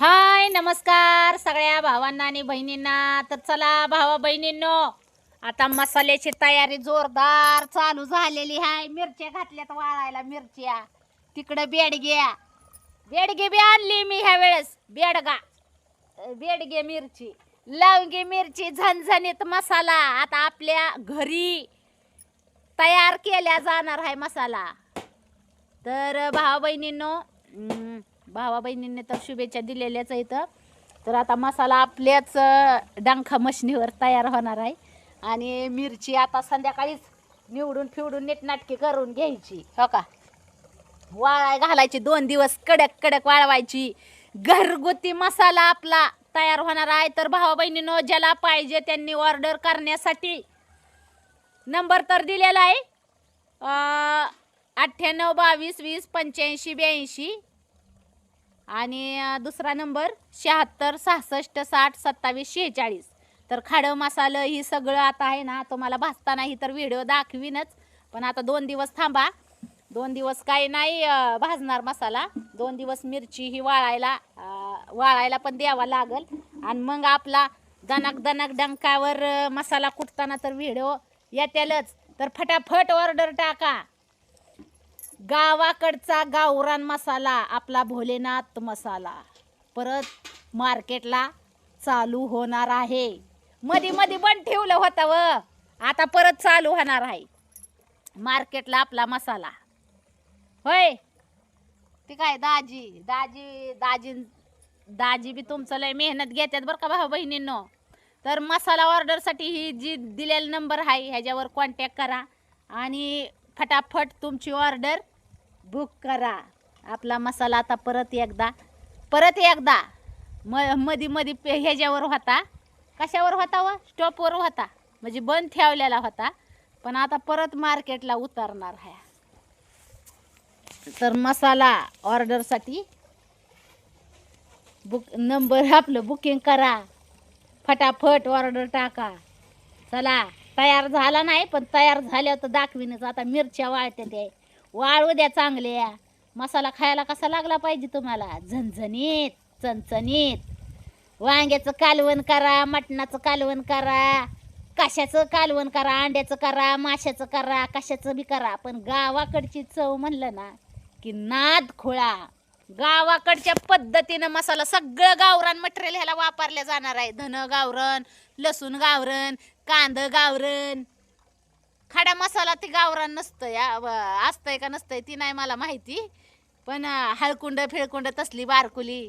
हाय नमस्कार सगळ्या भावांना आणि बहिणींना. तर चला भावा बहिणींनो आता मसाल्याची तयारी जोरदार चालू झालेली आहे मिरच्या घातल्यात वाळायला मिरच्या. तिकडं बेडग्या बेडगे बी आणली मी ह्या वेळेस. बेडगा. बेडगे मिरची. लवंगी मिरची झणझणीत मसाला. आता आपल्या घरी तयार केल्या जाणार आहे मसाला. तर भावा बहिणींनो भावा बहिणींनी तर शुभेच्छा दिलेल्याच इथं तर आता मसाला आपल्याच डांखा मशनीवर तयार होणार आहे. आणि मिरची आता संध्याकाळीच निवडून फिवडून नीटनाटकी करून घ्यायची. हो का? वाळाय घालायची दोन दिवस कडक कडक वाळवायची. घरगुती मसाला आपला तयार होणार आहे. तर भावा बहिणीनं ज्याला पाहिजे त्यांनी ऑर्डर करण्यासाठी नंबर तर दिलेला आहे. अठ्ठ्याण्णव बावीस वीस पंच्याऐंशी ब्याऐंशी. आणि दुसरा नंबर शहात्तर सहासष्ट साठ सत्तावीस शेहेचाळीस. तर खाडं मसालं ही सगळं आता आहे ना तुम्हाला भासता नाही तर व्हिडिओ दाखवीनच. पण आता दोन दिवस थांबा. दोन दिवस काही नाही भाजणार मसाला. दोन दिवस मिरची ही वाळायला वाळायला पण द्यावा लागल. आणि मग आपला दणक दणक डंकावर मसाला कुटताना तर व्हिडिओ येतेलच. तर फटाफट ऑर्डर टाका. गावाकडचा गावरान मसाला आपला भोलेनाथ मसाला. परत मार्केटला चालू होणार आहे. मधी मधी बंद ठेवलं होतं व. आता परत चालू होणार आहे. मार्केटला आपला मसाला. होय? ते काय दाजी? दाजी दाजी दाजी बी तुमचं लय मेहनत घेतात बरं का भाऊ बहिणींनो? तर मसाला ऑर्डरसाठी ही जी दिलेला नंबर आहे ह्याच्यावर कॉन्टॅक्ट करा. आणि फटाफट तुमची ऑर्डर बुक करा. आपला मसाला आता परत एकदा परत एकदा. म मधी मधी पे ह्याच्यावर होता. कशावर होता व? स्टॉपवर होता. म्हणजे बंद ठेवलेला होता. पण आता परत मार्केटला उतरणार आहे. तर मसाला ऑर्डरसाठी बुक नंबर आपलं बुकिंग करा. फटाफट ऑर्डर टाका. चला तयार झाला नाही पण तयार झाल्यावर तर दाखविनच. आता मिरच्या वाळते ते वाळू द्या चांगल्या मसाला खायला कसा लागला पाहिजे तुम्हाला? झणझणीत चणचणीत. वांग्याचं कालवण करा मटणाचं कालवण करा कशाचं कालवण करा अंड्याचं करा माशाचं करा कशाचं बी करा. पण गावाकडची चव म्हणलं ना की नाद खोळा. गावाकडच्या पद्धतीनं मसाला सगळं गावरान मटेरियल ह्याला वापरल्या जाणार आहे. धन गावरण लसूण गावरण कांद गावरण. खडा मसाला ती गावरान नसतं असतंय का नसतंय ती नाही मला माहिती. पण हळकुंड फिळकुंड तसली बारकुली.